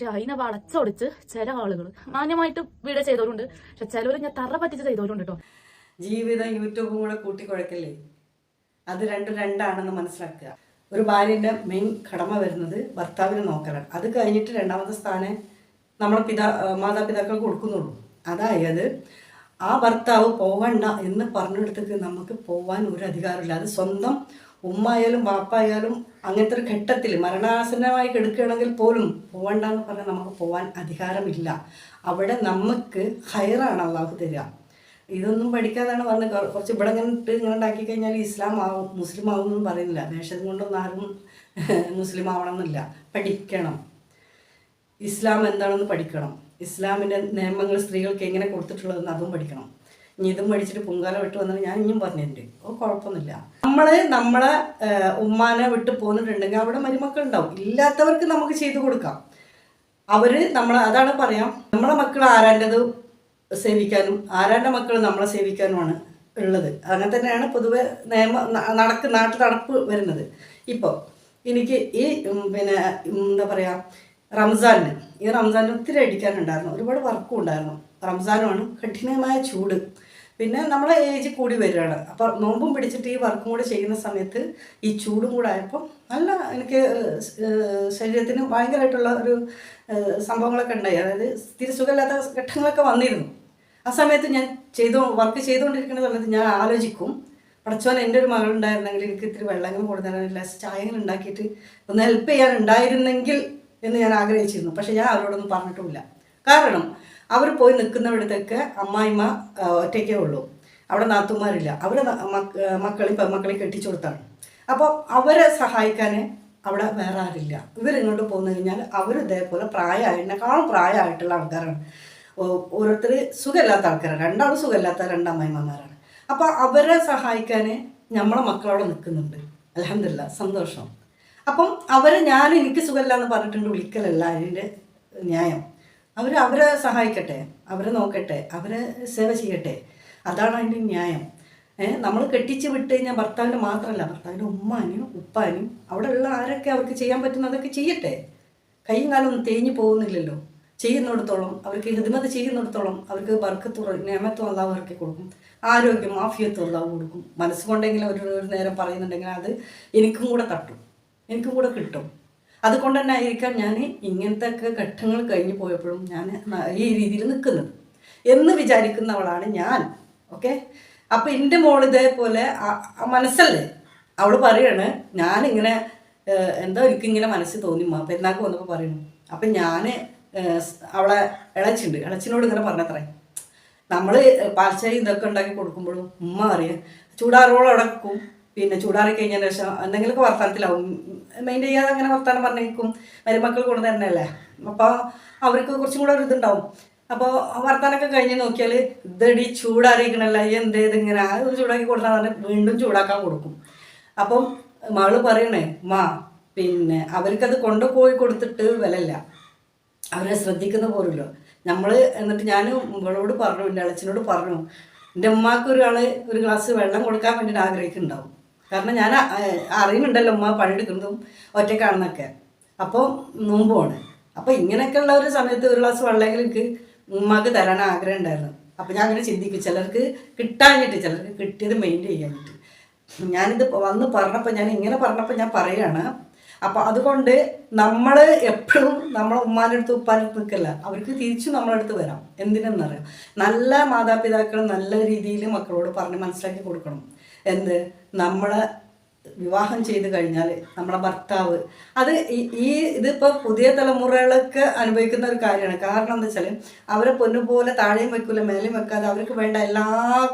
പക്ഷെ അതിനെ വളച്ചൊടിച്ച് ചില ആളുകൾ മാന്യമായിട്ട് വീട് ചെയ്തവരുണ്ട്. പക്ഷെ ചിലവർ ഞാൻ തറ പറ്റിച്ച് ചെയ്തവരുണ്ട് കേട്ടോ ജീവിതം യൂട്യൂബും കൂടെ കൂട്ടിക്കുഴക്കല്ലേ? അത് രണ്ടും രണ്ടാണെന്ന് മനസ്സിലാക്കുക. ഒരു ഭാര്യന്റെ മെയിൻ കടമ വരുന്നത് ഭർത്താവിനെ നോക്കലാണ് അത് കഴിഞ്ഞിട്ട് രണ്ടാമത്തെ സ്ഥാനം നമ്മളെ പിതാ മാതാപിതാക്കൾ കൊടുക്കുന്നുള്ളൂ. അതായത് ആ ഭർത്താവ് പോവണ്ട എന്ന് പറഞ്ഞിടത്തേക്ക് നമുക്ക് പോവാൻ ഒരു അധികാരമില്ല. അത് സ്വന്തം ഉമ്മായാലും വാപ്പായാലും അങ്ങനത്തെ ഒരു ഘട്ടത്തിൽ മരണാസന്നമായി കിടക്കുകയാണെങ്കിൽ പോലും പോവണ്ട എന്ന് പറഞ്ഞാൽ നമുക്ക് പോവാൻ അധികാരമില്ല. അവിടെ നമുക്ക് ഹയറാണ് അള്ളാഹു തരിക. ഇതൊന്നും പഠിക്കാതാണ് വന്ന് കുറച്ച് ഇവിടെ ഇങ്ങനെ ഇട്ട് ഇങ്ങനെ ഉണ്ടാക്കി കഴിഞ്ഞാൽ ഇസ്ലാം ആവും മുസ്ലിം ആവും എന്നും പറയുന്നില്ല. വേഷം കൊണ്ടൊന്നും ആരും മുസ്ലിം ആവണം എന്നില്ല പഠിക്കണം. ഇസ്ലാം എന്താണെന്ന് പഠിക്കണം. ഇസ്ലാമിന്റെ നിയമങ്ങൾ സ്ത്രീകൾക്ക് എങ്ങനെ കൊടുത്തിട്ടുള്ളതെന്ന് അതും പഠിക്കണം. ഇനി ഇതും മേടിച്ചിട്ട് പൊങ്കാല വിട്ട് വന്നാൽ ഞാൻ ഇനിയും പറഞ്ഞിട്ടുണ്ട്. ഓ കുഴപ്പമൊന്നുമില്ല. നമ്മൾ നമ്മളെ ഉമ്മാനെ വിട്ട് പോന്നിട്ടുണ്ടെങ്കിൽ അവിടെ മരുമക്കൾ ഉണ്ടാവും ഇല്ലാത്തവർക്ക് നമുക്ക് ചെയ്തു കൊടുക്കാം. അവർ നമ്മൾ അതാണ് പറയാം. നമ്മളെ മക്കൾ ആരാന്റെത് സേവിക്കാനും ആരാന്റെ മക്കൾ നമ്മളെ സേവിക്കാനുമാണ് ഉള്ളത്. അങ്ങനെ തന്നെയാണ് പൊതുവെ നിയമ നടക്ക് നാട്ടിൽ നടപ്പ് വരുന്നത്. ഇപ്പോൾ എനിക്ക് ഈ പിന്നെ എന്താ പറയുക റംസാനിന് ഈ റംസാനിന് ഒത്തിരി അടിക്കാനുണ്ടായിരുന്നു. ഒരുപാട് വർക്കും ഉണ്ടായിരുന്നു റംസാനുമാണ് കഠിനമായ ചൂട്. പിന്നെ നമ്മളെ ഏജ് കൂടി വരികയാണ്. അപ്പോൾ നോമ്പും പിടിച്ചിട്ട് ഈ വർക്കും കൂടെ ചെയ്യുന്ന സമയത്ത് ഈ ചൂടും കൂടെ ആയപ്പോൾ നല്ല എനിക്ക് ശരീരത്തിന് ഭയങ്കരമായിട്ടുള്ള ഒരു സംഭവങ്ങളൊക്കെ ഉണ്ടായി. അതായത് സ്ഥിര സുഖമില്ലാത്ത ഘട്ടങ്ങളൊക്കെ വന്നിരുന്നു. ആ സമയത്ത് ഞാൻ ചെയ്തോ വർക്ക് ചെയ്തുകൊണ്ടിരിക്കുന്ന സമയത്ത് ഞാൻ ആലോചിക്കും പഠിച്ചോൻ എന്റെ ഒരു മകളുണ്ടായിരുന്നെങ്കിൽ എനിക്ക് ഇത്തിരി വെള്ളങ്ങൾ കൊടുത്തരാൻ ഗ്ലാസ് ഉണ്ടാക്കിയിട്ട് ഒന്ന് ഹെൽപ്പ് ചെയ്യാൻ ഉണ്ടായിരുന്നെങ്കിൽ എന്ന് ഞാൻ ആഗ്രഹിച്ചിരുന്നു. പക്ഷേ ഞാൻ അവരോടൊന്നും പറഞ്ഞിട്ടുമില്ല. കാരണം അവർ പോയി നിൽക്കുന്നിടത്തൊക്കെ അമ്മായിമ്മ ഒറ്റയ്ക്കേ ഉള്ളൂ. അവിടെ നാത്തുമാരില്ല അവരെ മക്കളെ മക്കളെയും പെൺമക്കളെയും കെട്ടിച്ചു കൊടുത്താണ്. അപ്പോൾ അവരെ സഹായിക്കാൻ അവിടെ വേറെ ആരില്ല. ഇവരിങ്ങോട്ട് പോന്നു കഴിഞ്ഞാൽ അവർ ഇതേപോലെ പ്രായമായതിനേക്കാളും പ്രായമായിട്ടുള്ള ആൾക്കാരാണ്. ഓരോരുത്തർ സുഖമില്ലാത്ത ആൾക്കാരാണ്. രണ്ടാളും സുഖമില്ലാത്ത രണ്ടമ്മായിമ്മമാരാണ്. അപ്പോൾ അവരെ സഹായിക്കാൻ നമ്മളെ മക്കളവിടെ നിൽക്കുന്നുണ്ട്. അലഹമില്ല സന്തോഷം. അപ്പം അവരെ ഞാൻ എനിക്ക് സുഖമില്ല എന്ന് പറഞ്ഞിട്ടുണ്ട് വിളിക്കലല്ല അതിന്റെ ന്യായം. അവർ അവരെ സഹായിക്കട്ടെ അവരെ നോക്കട്ടെ അവരെ സേവ ചെയ്യട്ടെ. അതാണ് അതിന്റെ ന്യായം. നമ്മൾ കെട്ടിച്ച് വിട്ട് കഴിഞ്ഞാൽ ഭർത്താവിന് മാത്രമല്ല ഭർത്താവിന്റെ ഉമ്മാനും ഉപ്പാനും അവിടെ ഉള്ള ആരൊക്കെ അവർക്ക് ചെയ്യാൻ പറ്റുന്ന അതൊക്കെ ചെയ്യട്ടെ. കൈയും കാലം തേഞ്ഞു പോകുന്നില്ലല്ലോ. ചെയ്യുന്നിടത്തോളം അവർക്ക് ഹിദ്മത് ചെയ്യുന്നിടത്തോളം അവർക്ക് ബർക്കത്തുള്ള നിയമത്വം അള്ളാഹു ഇറക്കി കൊടുക്കും. ആരോഗ്യം അള്ളാഹു കൊടുക്കും. മനസ്സുകൊണ്ടെങ്കിലും ഒരു നേരം പറയുന്നുണ്ടെങ്കിൽ അത് എനിക്കും കൂടെ തട്ടും. എനിക്കും കൂടെ കിട്ടും. അതുകൊണ്ട് തന്നെ ആയിരിക്കാം ഞാൻ ഇങ്ങനത്തെ ഒക്കെ ഘട്ടങ്ങൾ കഴിഞ്ഞു പോയപ്പോഴും ഞാൻ ഈ രീതിയിൽ നിൽക്കുന്നത്. എന്ന് വിചാരിക്കുന്നവളാണ് ഞാൻ. ഓക്കെ? അപ്പം എന്റെ മോൾ ഇതേപോലെ മനസ്സല്ലേ? അവൾ പറയാണ് ഞാനിങ്ങനെ എന്താ എനിക്ക് ഇങ്ങനെ മനസ്സിൽ തോന്നി. മാ പെരുന്നാൾക്ക് വന്നപ്പോൾ പറയുന്നു അപ്പം ഞാൻ അവളെ ഇളച്ചിണ്ട്. ഇളച്ചിനോട് ഇങ്ങനെ പറഞ്ഞത്രേ. നമ്മൾ പാൽച്ചായ ഇതൊക്കെ ഉണ്ടാക്കി കൊടുക്കുമ്പോഴും ഉമ്മ അറിയാം ചൂടാറോളം അടക്കും പിന്നെ ചൂടാറി കഴിഞ്ഞതിന് ശേഷം എന്തെങ്കിലുമൊക്കെ വർത്തമാനത്തിലാവും മെയിൻ ചെയ്യാതെ അങ്ങനെ വർത്തമാനം പറഞ്ഞേക്കും. മരുമക്കൾ കൊണ്ടു തന്നെയല്ലേ? അപ്പോൾ അവർക്ക് കുറച്ചും കൂടെ ഒരു ഇതുണ്ടാവും. അപ്പോൾ വർത്താനൊക്കെ കഴിഞ്ഞ് നോക്കിയാൽ ഇതടി ചൂടാറിയിക്കണല്ല എന്തേ ഇതിങ്ങനെ? ആ ഒരു ചൂടാക്കി കൊടുത്താൽ പറഞ്ഞ് വീണ്ടും ചൂടാക്കാൻ കൊടുക്കും. അപ്പം മകൾ പറയണേ മാ പിന്നെ അവർക്കത് കൊണ്ടുപോയി കൊടുത്തിട്ട് വിലയില്ല. അവരെ ശ്രദ്ധിക്കുന്ന പോലുമല്ലോ. നമ്മൾ എന്നിട്ട് ഞാൻ ഇവളോട് പറഞ്ഞു എന്റെ അളച്ചനോട് പറഞ്ഞു എന്റെ ഉമ്മാക്ക് ഒരാൾ ഒരു ഗ്ലാസ് വെള്ളം കൊടുക്കാൻ വേണ്ടിയിട്ട് ആഗ്രഹിക്കുന്നുണ്ടാവും. കാരണം ഞാൻ അറിയുന്നുണ്ടല്ലോ ഉമ്മ പണിയെടുക്കുന്നതും ഒറ്റക്കാണെന്നൊക്കെ അപ്പോൾ നോമ്പുമാണ് അപ്പോൾ ഇങ്ങനെയൊക്കെയുള്ള ഒരു സമയത്ത് ഒരു ഗ്ലാസ് വെള്ളമെങ്കിലും എനിക്ക് ഉമ്മക്ക് തരാൻ ആഗ്രഹം ഉണ്ടായിരുന്നു. അപ്പോൾ ഞാൻ അങ്ങനെ ചിന്തിക്കും. ചിലർക്ക് കിട്ടാഞ്ഞിട്ട് ചിലർക്ക് കിട്ടിയത് മെയിന്റെയിൻ ചെയ്യാഞ്ഞിട്ട്. ഞാനിത് വന്ന് പറഞ്ഞപ്പോൾ ഞാൻ ഇങ്ങനെ പറഞ്ഞപ്പോൾ ഞാൻ പറയുകയാണ് അപ്പോൾ അതുകൊണ്ട് നമ്മൾ എപ്പോഴും നമ്മളെ ഉമ്മാന്റെ അടുത്ത് ഉപ്പാന്റെ നിൽക്കല്ല. അവർക്ക് തിരിച്ചു നമ്മളെ അടുത്ത് വരാം. എന്തിനെന്നറിയാം നല്ല മാതാപിതാക്കൾ നല്ല രീതിയിൽ മക്കളോട് പറഞ്ഞ് മനസ്സിലാക്കി കൊടുക്കണം. എന്ത്? നമ്മളെ വിവാഹം ചെയ്ത് കഴിഞ്ഞാൽ നമ്മളെ ഭർത്താവ്. അത് ഈ- ഇതിപ്പോൾ പുതിയ തലമുറകളൊക്കെ അനുഭവിക്കുന്ന ഒരു കാര്യമാണ്. കാരണം എന്താ വെച്ചാൽ അവരെ പൊന്നുപോലെ താഴെയും വെക്കില്ല മേലെയും വെക്കാതെ അവർക്ക് വേണ്ട എല്ലാ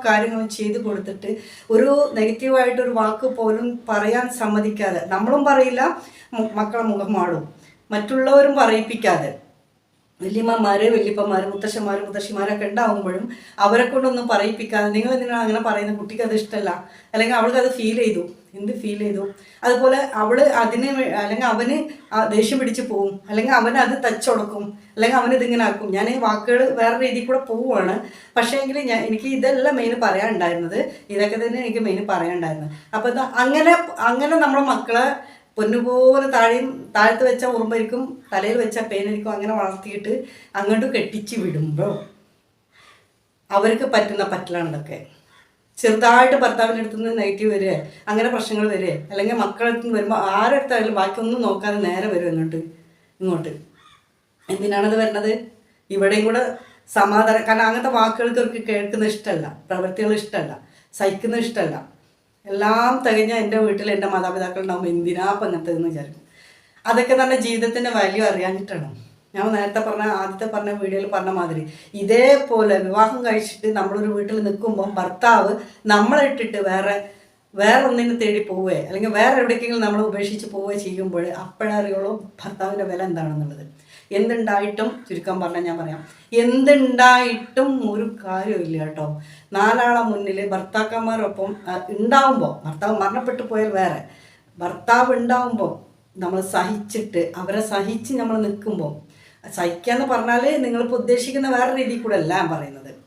കാര്യങ്ങളും ചെയ്ത് കൊടുത്തിട്ട് ഒരു നെഗറ്റീവായിട്ടൊരു വാക്ക് പോലും പറയാൻ സമ്മതിക്കാതെ. നമ്മളും പറയില്ല മക്കളെ മുഖം മാടും. മറ്റുള്ളവരും പറയിപ്പിക്കാതെ. വല്യമ്മമാര് വല്യപ്പന്മാര് മുത്തശ്ശന്മാര് മുത്തശ്ശിമാരൊക്കെ ഉണ്ടാവുമ്പോഴും അവരെ കൊണ്ടൊന്നും പറയിപ്പിക്കാതെ നിങ്ങൾ എന്തിനാണ് അങ്ങനെ പറയുന്നത് കുട്ടിക്ക് അത് ഇഷ്ടമല്ല അല്ലെങ്കിൽ അവൾക്ക് അത് ഫീൽ ചെയ്തു. എന്ത് ഫീൽ ചെയ്തു? അതുപോലെ അവൾ അതിന് അല്ലെങ്കിൽ അവന് ദേഷ്യം പിടിച്ച് പോവും. അല്ലെങ്കിൽ അവൻ അത് തച്ചൊടുക്കും അല്ലെങ്കിൽ അവൻ ഇതിങ്ങനെ ആക്കും. ഞാൻ വാക്കുകൾ വേറെ രീതിയിൽ കൂടെ പോവുകയാണ്. പക്ഷേ എങ്കിൽ ഞാൻ എനിക്ക് ഇതെല്ലാം മെയിൻ പറയാനുണ്ടായിരുന്നത് ഇതൊക്കെ തന്നെ എനിക്ക് മെയിൻ പറയാനുണ്ടായിരുന്നത്. അപ്പോൾ അങ്ങനെ അങ്ങനെ നമ്മുടെ മക്കളെ പൊന്നുപോലെ താഴെയും താഴത്ത് വെച്ച ഉറുമ്പരിക്കും തലയിൽ വെച്ച പേനരിക്കും അങ്ങനെ വളർത്തിയിട്ട് അങ്ങോട്ട് കെട്ടിച്ച് വിടുമ്പോൾ അവർക്ക് പറ്റുന്ന പറ്റലാണ് ഇതൊക്കെ ചെറുതായിട്ട് ഭർത്താവിന്റെ അടുത്ത് നിന്ന് നെഗറ്റീവ് വരിക അങ്ങനെ പ്രശ്നങ്ങൾ വരിക അല്ലെങ്കിൽ മക്കളുടെ അടുത്ത് നിന്ന് വരുമ്പോൾ ആരുടെ അടുത്തായാലും ബാക്കിയൊന്നും നോക്കാതെ നേരെ വരും ഇങ്ങോട്ട് ഇങ്ങോട്ട്. എന്തിനാണത് വരുന്നത് ഇവിടെയും കൂടെ സമാധാനം കാരണം അങ്ങനത്തെ വാക്കുകൾക്ക് അവർക്ക് കേൾക്കുന്ന ഇഷ്ടമല്ല പ്രവൃത്തികൾ ഇഷ്ടമല്ല സഹിക്കുന്ന ഇഷ്ടമല്ല. എല്ലാം തികഞ്ഞ എന്റെ വീട്ടിൽ എന്റെ മാതാപിതാക്കൾ ഉണ്ടാകുമ്പോൾ എന്തിനാ അങ്ങനത്തെ എന്ന് വിചാരിക്കും. അതൊക്കെ തന്നെ ജീവിതത്തിന്റെ വാല്യൂ അറിയാനിട്ടാണ് ഞാൻ നേരത്തെ പറഞ്ഞ ആദ്യത്തെ പറഞ്ഞ വീഡിയോയിൽ പറഞ്ഞ മാതിരി. ഇതേപോലെ വിവാഹം കഴിച്ചിട്ട് നമ്മളൊരു വീട്ടിൽ നിൽക്കുമ്പോൾ ഭർത്താവ് നമ്മളെ ഇട്ടിട്ട് വേറെ വേറെ ഒന്നിനെ തേടി പോവുകയോ അല്ലെങ്കിൽ വേറെ എവിടേക്കെങ്കിലും നമ്മൾ ഉപേക്ഷിച്ച് പോവുകയോ ചെയ്യുമ്പോൾ അപ്പോഴറിയുള്ളൂ ഭർത്താവിന്റെ വില എന്താണെന്നുള്ളത്. എന്തുണ്ടായിട്ടും ചുരുക്കം പറഞ്ഞാൽ ഞാൻ പറയാം. എന്തുണ്ടായിട്ടും ഒരു കാര്യമില്ല കേട്ടോ. നാലാളെ മുന്നിൽ ഭർത്താക്കന്മാരൊപ്പം ഉണ്ടാവുമ്പോൾ ഭർത്താവ് മരണപ്പെട്ടു പോയാൽ വേറെ. ഭർത്താവ് ഉണ്ടാവുമ്പോൾ നമ്മൾ സഹിച്ചിട്ട് അവരെ സഹിച്ച് നമ്മൾ നിൽക്കുമ്പോൾ സഹിക്കുക എന്ന് പറഞ്ഞാൽ നിങ്ങളിപ്പോൾ ഉദ്ദേശിക്കുന്ന വേറെ രീതിയിൽ കൂടെ അല്ല ഞാൻ പറയുന്നത്.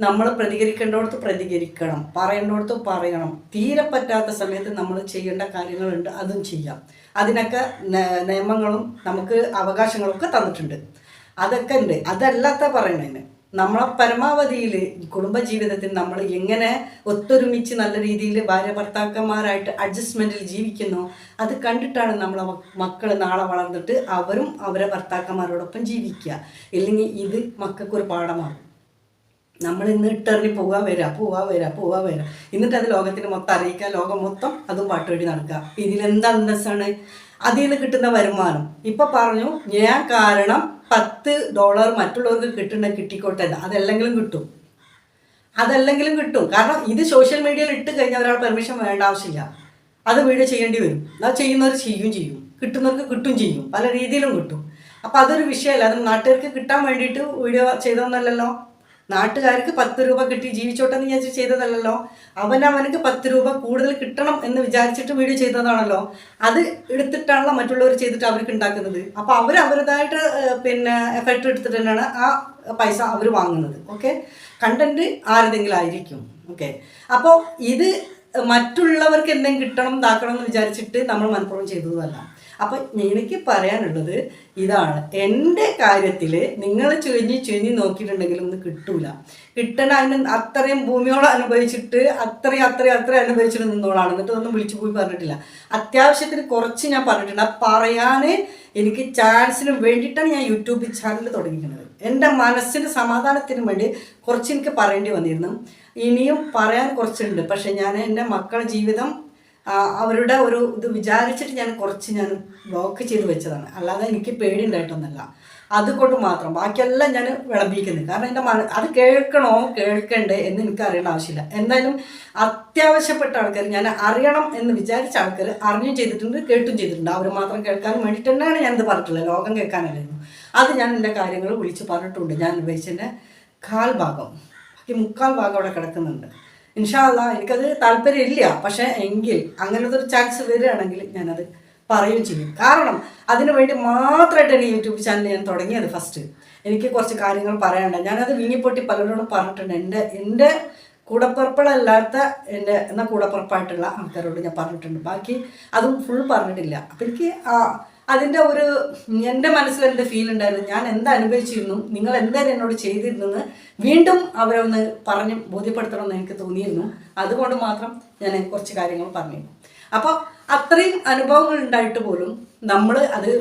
നമ്മൾ പ്രതികരിക്കേണ്ടടുത്ത് പ്രതികരിക്കണം പറയേണ്ടടുത്ത് പറയണം. തീരെ പറ്റാത്ത സമയത്ത് നമ്മൾ ചെയ്യേണ്ട കാര്യങ്ങളുണ്ട് അതും ചെയ്യാം. അതിനൊക്കെ നിയമങ്ങളും നമുക്ക് അവകാശങ്ങളൊക്കെ തന്നിട്ടുണ്ട്. അതൊക്കെ ഉണ്ട്. അതല്ലാത്ത പറയണതിന് നമ്മളെ പരമാവധിയിൽ കുടുംബജീവിതത്തിൽ നമ്മൾ എങ്ങനെ ഒത്തൊരുമിച്ച് നല്ല രീതിയിൽ ഭാര്യ ഭർത്താക്കന്മാരായിട്ട് അഡ്ജസ്റ്റ്മെന്റിൽ ജീവിക്കുന്നു അത് കണ്ടിട്ടാണ് നമ്മളെ മക്കൾ നാളെ വളർന്നിട്ട് അവരും അവരെ ഭർത്താക്കന്മാരോടൊപ്പം ജീവിക്കുക. ഇല്ലെങ്കിൽ ഇത് മക്കൾക്കൊരു പാഠമാകും. നമ്മൾ ഇന്ന് ഇട്ടറിഞ്ഞ് പോവാ വരാ പോവാ വരാ പോവാ വരാ. എന്നിട്ട് അത് ലോകത്തിന് മൊത്തം അറിയിക്കുക ലോകം മൊത്തം അതും പാട്ടുവഴി നടക്കുക. ഇതിലെന്ത് അന്തസ്സാണ്? അതിൽ നിന്ന് കിട്ടുന്ന വരുമാനം. ഇപ്പൊ പറഞ്ഞു ഞാൻ കാരണം പത്ത് ഡോളർ മറ്റുള്ളവർക്ക് കിട്ടുന്ന കിട്ടിക്കോട്ടെ അതല്ലെങ്കിലും കിട്ടും. അതല്ലെങ്കിലും കിട്ടും. കാരണം ഇത് സോഷ്യൽ മീഡിയയിൽ ഇട്ട് കഴിഞ്ഞാൽ ഒരാൾ പെർമിഷൻ വേണ്ട ആവശ്യമില്ല. അത് വീഡിയോ ചെയ്യേണ്ടി വരും. അത് ചെയ്യുന്നവർ ചെയ്യും ചെയ്യും. കിട്ടുന്നവർക്ക് കിട്ടും ചെയ്യും. പല രീതിയിലും കിട്ടും. അപ്പം അതൊരു വിഷയമല്ല. അത് നാട്ടുകാർക്ക് കിട്ടാൻ വേണ്ടിയിട്ട് വീഡിയോ ചെയ്തതെന്നല്ലല്ലോ. നാട്ടുകാർക്ക് പത്ത് രൂപ കിട്ടി ജീവിച്ചോട്ടെ എന്ന് വിചാരിച്ച് ചെയ്തതല്ലല്ലോ. അവനവനക്ക് പത്ത് രൂപ കൂടുതൽ കിട്ടണം എന്ന് വിചാരിച്ചിട്ട് വീഡിയോ ചെയ്തതാണല്ലോ. അത് എടുത്തിട്ടാണല്ലോ മറ്റുള്ളവർ ചെയ്തിട്ട് അവർക്ക് ഉണ്ടാക്കുന്നത്. അപ്പോൾ അവർ അവരുതായിട്ട് പിന്നെ എഫക്റ്റ് എടുത്തിട്ട് തന്നെയാണ് ആ പൈസ അവർ വാങ്ങുന്നത്. ഓക്കെ? കണ്ടന്റ് ആരുതെങ്കിലും ആയിരിക്കും. ഓക്കെ? അപ്പോൾ ഇത് മറ്റുള്ളവർക്ക് എന്തെങ്കിലും കിട്ടണം ഇതാക്കണം എന്ന് വിചാരിച്ചിട്ട് നമ്മൾ മനഃപൂർവം ചെയ്തതല്ല അപ്പം എനിക്ക് പറയാനുള്ളത് ഇതാണ്. എന്റെ കാര്യത്തിൽ നിങ്ങൾ ചുഴിഞ്ഞ് ചുഴിഞ്ഞ് നോക്കിയിട്ടുണ്ടെങ്കിലും ഒന്നും കിട്ടൂല. കിട്ടണ അതിന് അത്രയും ഭൂമിയോളം അനുഭവിച്ചിട്ട് അത്രയും അത്രയും അത്രയും അനുഭവിച്ചിട്ട് നിന്നോളാണ്. എന്നിട്ട് ഒന്നും വിളിച്ചു പോയി പറഞ്ഞിട്ടില്ല. അത്യാവശ്യത്തിന് കുറച്ച് ഞാൻ പറഞ്ഞിട്ടുണ്ട്. പറയാൻ എനിക്ക് ചാൻസിന് വേണ്ടിയിട്ടാണ് ഞാൻ യൂട്യൂബ് ചാനൽ തുടങ്ങിയിരിക്കുന്നത്. എന്റെ മനസ്സിന് സമാധാനത്തിന് വേണ്ടി കുറച്ച് എനിക്ക് പറയേണ്ടി വന്നിരുന്നു. ഇനിയും പറയാൻ കുറച്ചുണ്ട്. പക്ഷെ ഞാൻ എന്റെ മക്കളുടെ ജീവിതം അവരുടെ ഒരു ഇത് വിചാരിച്ചിട്ട് ഞാൻ കുറച്ച് ഞാൻ ബ്ലോക്ക് ചെയ്ത് വെച്ചതാണ്. അല്ലാതെ എനിക്ക് പേടി ഉണ്ടായിട്ടൊന്നല്ല അതുകൊണ്ട് മാത്രം. ബാക്കിയെല്ലാം ഞാൻ വിളമ്പിക്കുന്നത് കാരണം എന്റെ മന അത് കേൾക്കണോ? കേൾക്കണ്ടേ എന്ന് എനിക്ക് അറിയേണ്ട ആവശ്യമില്ല. എന്തായാലും അത്യാവശ്യപ്പെട്ട ആൾക്കാർ ഞാൻ അറിയണം എന്ന് വിചാരിച്ച ആൾക്കാർ അറിഞ്ഞും ചെയ്തിട്ടുണ്ട് കേട്ടും ചെയ്തിട്ടുണ്ട്. അവർ മാത്രം കേൾക്കാൻ വേണ്ടിയിട്ട് തന്നെയാണ് ഞാനിത് പറഞ്ഞിട്ടുള്ളത്. ലോകം കേൾക്കാനല്ലായിരുന്നു. അത് ഞാൻ എന്റെ കാര്യങ്ങൾ വിളിച്ച് പറഞ്ഞിട്ടുണ്ട്. ഞാൻ ഉപയോഗിച്ചതിന്റെ കാൽ ഭാഗം ബാക്കി മുക്കാൽ ഭാഗം അവിടെ കിടക്കുന്നുണ്ട്. ഇൻഷാല്ല എനിക്കത് താല്പര്യമില്ല. പക്ഷേ എങ്കിൽ അങ്ങനത്തെ ഒരു ചാൻസ് വരികയാണെങ്കിൽ ഞാനത് പറയുകയും ചെയ്യും. കാരണം അതിനു വേണ്ടി ഈ യൂട്യൂബ് ചാനൽ ഞാൻ തുടങ്ങിയത് ഫസ്റ്റ് എനിക്ക് കുറച്ച് കാര്യങ്ങൾ പറയാനുണ്ട്. ഞാനത് വിങ്ങിപ്പൊട്ടി പലരോടും പറഞ്ഞിട്ടുണ്ട്. എന്റെ എന്റെ കൂടപ്പുറപ്പുകളല്ലാത്ത എന്റെ എന്നാൽ കൂടപ്പുറപ്പായിട്ടുള്ള ആൾക്കാരോട് ഞാൻ പറഞ്ഞിട്ടുണ്ട്. ബാക്കി അതും ഫുൾ പറഞ്ഞിട്ടില്ല. അപ്പം എനിക്ക് ആ അതിന്റെ ഒരു എന്റെ മനസ്സിൽ എന്റെ ഫീൽ ഉണ്ടായിരുന്നു. ഞാൻ എന്ത് അനുഭവിച്ചിരുന്നു? നിങ്ങൾ എന്തായാലും എന്നോട് ചെയ്തിരുന്നെന്ന് വീണ്ടും അവരൊന്ന് പറഞ്ഞ് ബോധ്യപ്പെടുത്തണമെന്ന് എനിക്ക് തോന്നിയിരുന്നു. അതുകൊണ്ട് മാത്രം ഞാൻ കുറച്ച് കാര്യങ്ങൾ പറഞ്ഞു. അപ്പോൾ അത്രയും അനുഭവങ്ങൾ ഉണ്ടായിട്ട് പോലും നമ്മൾ അത്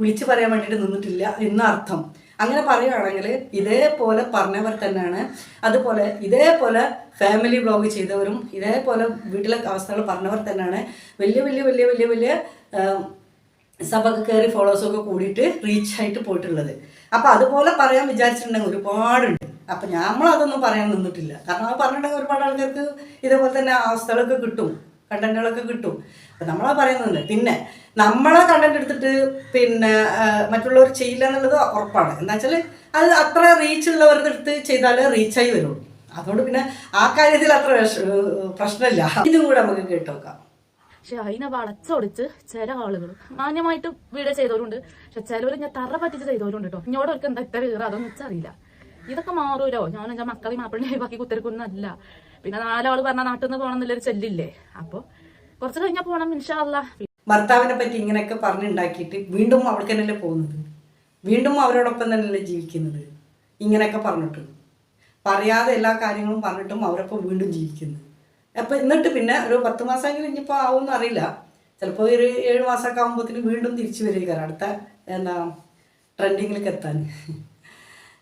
വിളിച്ചു പറയാൻ വേണ്ടിയിട്ട് നിന്നിട്ടില്ല എന്ന അർത്ഥം. അങ്ങനെ പറയുകയാണെങ്കിൽ ഇതേപോലെ പറഞ്ഞവർ തന്നെയാണ്. അതുപോലെ ഇതേപോലെ ഫാമിലി ബ്ലോഗ് ചെയ്തവരും ഇതേപോലെ വീട്ടിലെ അവസ്ഥകൾ പറഞ്ഞവർ തന്നെയാണ്. വലിയ വലിയ വലിയ വലിയ വലിയ സഭക്ക് കയറി ഫോളോവേഴ്സൊക്കെ കൂടിയിട്ട് റീച്ച് ആയിട്ട് പോയിട്ടുള്ളത്. അപ്പം അതുപോലെ പറയാൻ വിചാരിച്ചിട്ടുണ്ടെങ്കിൽ ഒരുപാടുണ്ട്. അപ്പം നമ്മളതൊന്നും പറയാൻ നിന്നിട്ടില്ല. കാരണം അത് പറഞ്ഞിട്ടുണ്ടെങ്കിൽ ഒരുപാട് ആൾക്കാർക്ക് ഇതേപോലെ തന്നെ അവസ്ഥകളൊക്കെ കിട്ടും. കണ്ടന്റുകളൊക്കെ കിട്ടും. അപ്പം നമ്മളത് പറയുന്നുണ്ട് പിന്നെ നമ്മളെ കണ്ടന്റ് എടുത്തിട്ട് പിന്നെ മറ്റുള്ളവർ ചെയ്യില്ല എന്നുള്ളത് ഉറപ്പാണ്. എന്താ വെച്ചാൽ അത് അത്ര റീച്ച് ഉള്ളവരുടെ അടുത്ത് ചെയ്താലേ റീച്ചായി വരുള്ളൂ അതുകൊണ്ട് പിന്നെ ആ കാര്യത്തിൽ അത്ര പ്രശ്നമില്ല. ഇതും കൂടെ നമുക്ക് കേട്ടോക്കാം. പക്ഷെ അതിനെ വളച്ചൊടിച്ച് ചില ആളുകൾ മാന്യമായിട്ട് വീഡിയോ ചെയ്തവരുണ്ട്. പക്ഷെ ചിലവർ ഞാൻ തറ പറ്റിച്ച് ചെയ്തവരുണ്ട് കേട്ടോ. ഇങ്ങോട്ട് അവർക്ക് എന്താ ഇത്ര കയറുക അതൊന്നും വെച്ചറിയില്ല. ഇതൊക്കെ മാറൂലോ? ഞാൻ എന്റെ മക്കളെ മാപ്പിളിനെ ഒഴിവാക്കി കുത്തിരിക്കുന്നല്ല പിന്നെ നാലാൾ പറഞ്ഞ നാട്ടിൽ നിന്ന് പോകണം എന്നുള്ളൊരു ചെല്ലില്ലേ? അപ്പോൾ കുറച്ച് കഴിഞ്ഞാൽ പോകണം ഇൻഷാല്ല ഭർത്താവിനെ പറ്റി ഇങ്ങനെയൊക്കെ പറഞ്ഞുണ്ടാക്കിയിട്ട് വീണ്ടും അവൾക്ക് തന്നെയല്ലേ പോകുന്നത്? വീണ്ടും അവരോടൊപ്പം തന്നെയല്ലേ ജീവിക്കുന്നത്? ഇങ്ങനെയൊക്കെ പറഞ്ഞിട്ട്. പറയാതെ എല്ലാ കാര്യങ്ങളും പറഞ്ഞിട്ടും അവരൊപ്പം വീണ്ടും ജീവിക്കുന്നു അപ്പം എന്നിട്ട് പിന്നെ ഒരു പത്ത് മാസമെങ്കിലും ഇനിയിപ്പോൾ ആവുമെന്ന് അറിയില്ല. ചിലപ്പോൾ ഒരു ഏഴ് മാസമൊക്കെ ആകുമ്പോഴത്തേനും വീണ്ടും തിരിച്ചു വരിക അടുത്ത എന്താ ട്രെൻഡിങ്ങിലേക്ക് എത്താൻ.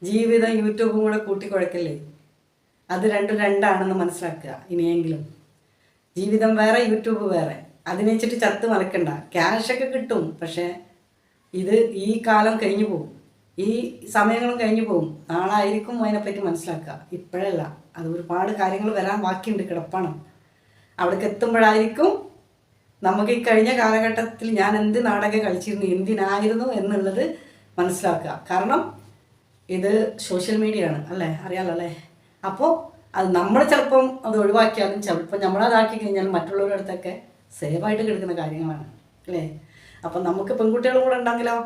ജീവിതം യൂട്യൂബും കൂടെ കൂട്ടിക്കുഴക്കല്ലേ? അത് രണ്ടും രണ്ടാണെന്ന് മനസ്സിലാക്കുക ഇനിയെങ്കിലും. ജീവിതം വേറെ യൂട്യൂബ് വേറെ. അതിനെ വെച്ചിട്ട് ചത്ത് മലക്കണ്ട ക്യാഷൊക്കെ കിട്ടും പക്ഷേ ഇത് ഈ കാലം കഴിഞ്ഞു പോകും. ഈ സമയങ്ങളും കഴിഞ്ഞു പോകും. നാളായിരിക്കും അതിനെപ്പറ്റി മനസ്സിലാക്കുക. ഇപ്പോഴല്ല. അത് ഒരുപാട് കാര്യങ്ങൾ വരാൻ ബാക്കിയുണ്ട്. കിടപ്പാണ്. അവിടേക്ക് എത്തുമ്പോഴായിരിക്കും നമുക്ക് ഈ കഴിഞ്ഞ കാലഘട്ടത്തിൽ ഞാൻ എന്ത് നാടകം കളിച്ചിരുന്നു എന്തിനായിരുന്നു എന്നുള്ളത് മനസ്സിലാക്കുക. കാരണം ഇത് സോഷ്യൽ മീഡിയ ആണ് അല്ലേ? അറിയാലോ അല്ലേ? അപ്പോൾ അത് നമ്മൾ ചിലപ്പം അത് ഒഴിവാക്കിയാലും ചിലപ്പോൾ നമ്മളതാക്കി കഴിഞ്ഞാൽ മറ്റുള്ളവരുടെ അടുത്തൊക്കെ സേഫായിട്ട് കിടക്കുന്ന കാര്യങ്ങളാണ് അല്ലേ? അപ്പം നമുക്ക് പെൺകുട്ടികളും കൂടെ ഉണ്ടെങ്കിലോ?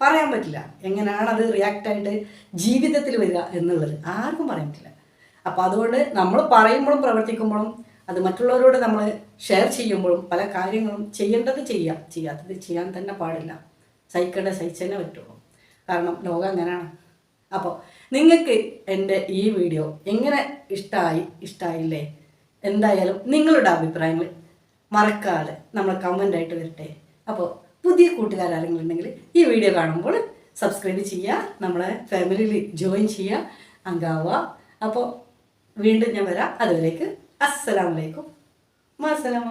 പറയാൻ പറ്റില്ല. എങ്ങനെയാണ് അത് റിയാക്റ്റ് ആയിട്ട് ജീവിതത്തിൽ വരിക എന്നുള്ളത്. ആർക്കും പറയാൻ പറ്റില്ല അപ്പോൾ അതുകൊണ്ട് നമ്മൾ പറയുമ്പോഴും പ്രവർത്തിക്കുമ്പോഴും അത് മറ്റുള്ളവരോട് നമ്മൾ ഷെയർ ചെയ്യുമ്പോഴും പല കാര്യങ്ങളും ചെയ്യേണ്ടത് ചെയ്യാം. ചെയ്യാത്തത് ചെയ്യാൻ തന്നെ പാടില്ല. സഹിക്കേണ്ട സഹിച്ചതന്നെ പറ്റുള്ളൂ. കാരണം ലോകം അങ്ങനെയാണ്. അപ്പോൾ നിങ്ങൾക്ക് എന്റെ ഈ വീഡിയോ എങ്ങനെ ഇഷ്ടമായി ഇഷ്ടമായില്ലേ എന്തായാലും നിങ്ങളുടെ അഭിപ്രായങ്ങൾ മറക്കാതെ നമ്മൾ കമന്റായിട്ട് വരട്ടെ. അപ്പോൾ പുതിയ കൂട്ടുകാരെങ്കിലും ഉണ്ടെങ്കിൽ ഈ വീഡിയോ കാണുമ്പോൾ സബ്സ്ക്രൈബ് ചെയ്യുക നമ്മളെ ഫാമിലിയിൽ ജോയിൻ ചെയ്യുക അങ്കാവുക അപ്പോൾ വീണ്ടും ഞാൻ വരാം. അതുവരേക്ക് അസ്സലാമലൈക്കും മാസലാമ